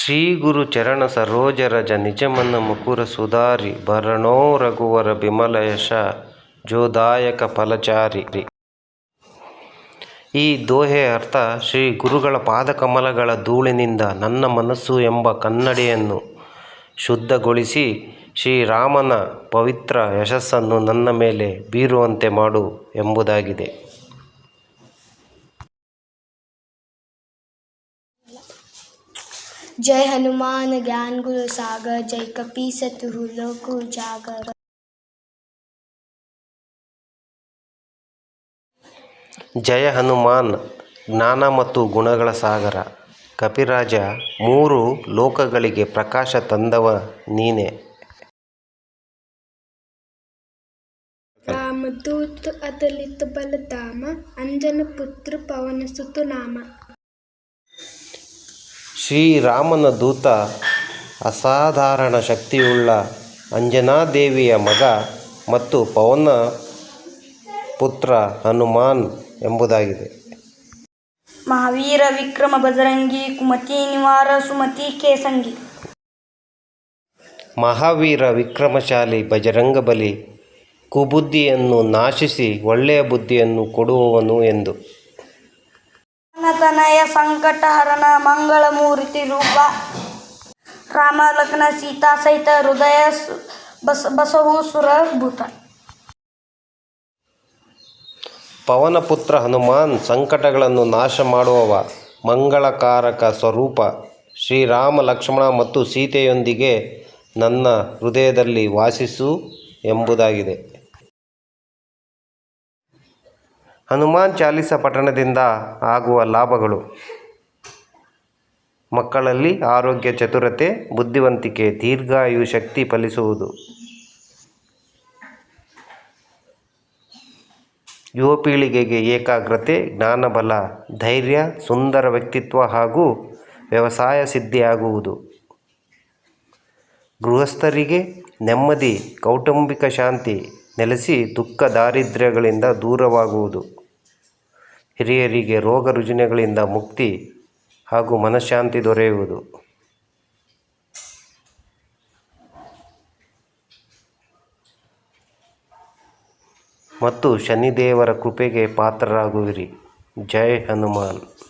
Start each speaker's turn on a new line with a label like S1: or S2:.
S1: ಶ್ರೀ ಗುರು ಚರಣ ಸರೋಜ ರಜ ನಿಜಮನ ಮುಕುರ ಸುಧಾರಿ ಭರಣೋ ರಘುವರ ಬಿಮಲ ಯಶ ಜೋದಾಯಕ ಫಲಚಾರಿ. ಈ ದೋಹೆ ಅರ್ಥ ಶ್ರೀ ಗುರುಗಳ ಪಾದಕಮಲಗಳ ಧೂಳಿನಿಂದ ನನ್ನ ಮನಸ್ಸು ಎಂಬ ಕನ್ನಡಿಯನ್ನು ಶುದ್ಧಗೊಳಿಸಿ ಶ್ರೀರಾಮನ ಪವಿತ್ರ ಯಶಸ್ಸನ್ನು ನನ್ನ ಮೇಲೆ ಬೀರುವಂತೆ ಮಾಡು ಎಂಬುದಾಗಿದೆ.
S2: जय हनुमान ज्ञान गुरु सागर जय कपी सतहु लोक उजागर
S1: ಜಯ ಹನುಮಾನ್ ಜ್ಞಾನ ಮತ್ತು ಗುಣಗಳ ಸಾಗರ ಕಪಿರಾಜ ಮೂರು ಲೋಕಗಳಿಗೆ ಪ್ರಕಾಶ ತಂದವ ನೀನೆ
S2: रामदूत अतलित बल धाम अंजन पुत्र पवन सुत नाम
S1: ಶ್ರೀರಾಮನ ದೂತ ಅಸಾಧಾರಣ ಶಕ್ತಿಯುಳ್ಳ ಅಂಜನಾದೇವಿಯ ಮಗ ಮತ್ತು ಪವನ ಪುತ್ರ ಹನುಮಾನ್ ಎಂಬುದಾಗಿದೆ.
S2: ಮಹಾವೀರ ವಿಕ್ರಮ ಬಜರಂಗಿ ಕುಮತಿ ನಿವಾರ ಸುಮತಿ ಕೇಸಂಗಿ.
S1: ಮಹಾವೀರ ವಿಕ್ರಮಶಾಲಿ ಬಜರಂಗ ಬಲಿ ಕುಬುದ್ಧಿಯನ್ನು ನಾಶಿಸಿ ಒಳ್ಳೆಯ ಬುದ್ಧಿಯನ್ನು ಕೊಡುವವನು ಎಂದು.
S2: ತನಯ ಮಂಗಳ ಮೂರ್ತಿ ರೂಪ. ರಾಮ ಲಕ್ಷ್ಮಣ ಸೀತಾ ಸಹಿತ ಹೃದಯ ಬಸ ಭೂತ
S1: ಪವನಪುತ್ರ ಹನುಮಾನ್ ಸಂಕಟಗಳನ್ನು ನಾಶ ಮಾಡುವವ ಮಂಗಳಕಾರಕ ಸ್ವರೂಪ. ಶ್ರೀರಾಮ ಲಕ್ಷ್ಮಣ ಮತ್ತು ಸೀತೆಯೊಂದಿಗೆ ನನ್ನ ಹೃದಯದಲ್ಲಿ ವಾಸಿಸು ಎಂಬುದಾಗಿದೆ. ಹನುಮಾನ್ ಚಾಲಿಸ ಪಠಣದಿಂದ ಆಗುವ ಲಾಭಗಳು. ಮಕ್ಕಳಲ್ಲಿ ಆರೋಗ್ಯ, ಚತುರತೆ, ಬುದ್ಧಿವಂತಿಕೆ, ದೀರ್ಘಾಯು ಶಕ್ತಿ ಫಲಿಸುವುದು. ಯುವ ಪೀಳಿಗೆಗೆ ಏಕಾಗ್ರತೆ, ಜ್ಞಾನಬಲ, ಧೈರ್ಯ, ಸುಂದರ ವ್ಯಕ್ತಿತ್ವ ಹಾಗೂ ವ್ಯವಸಾಯ ಸಿದ್ಧಿಯಾಗುವುದು. ಗೃಹಸ್ಥರಿಗೆ ನೆಮ್ಮದಿ, ಕೌಟುಂಬಿಕ ಶಾಂತಿ ನೆಲೆಸಿ ದುಃಖ ದಾರಿದ್ರ್ಯಗಳಿಂದ ದೂರವಾಗುವುದು. ಹಿರಿಯರಿಗೆ ರೋಗ ರುಜಿನಗಳಿಂದ ಮುಕ್ತಿ ಹಾಗೂ ಮನಃಶಾಂತಿ ದೊರೆಯುವುದು. ಮತ್ತು ಶನಿದೇವರ ಕೃಪೆಗೆ ಪಾತ್ರರಾಗುವಿರಿ. ಜೈ ಹನುಮಾನ್.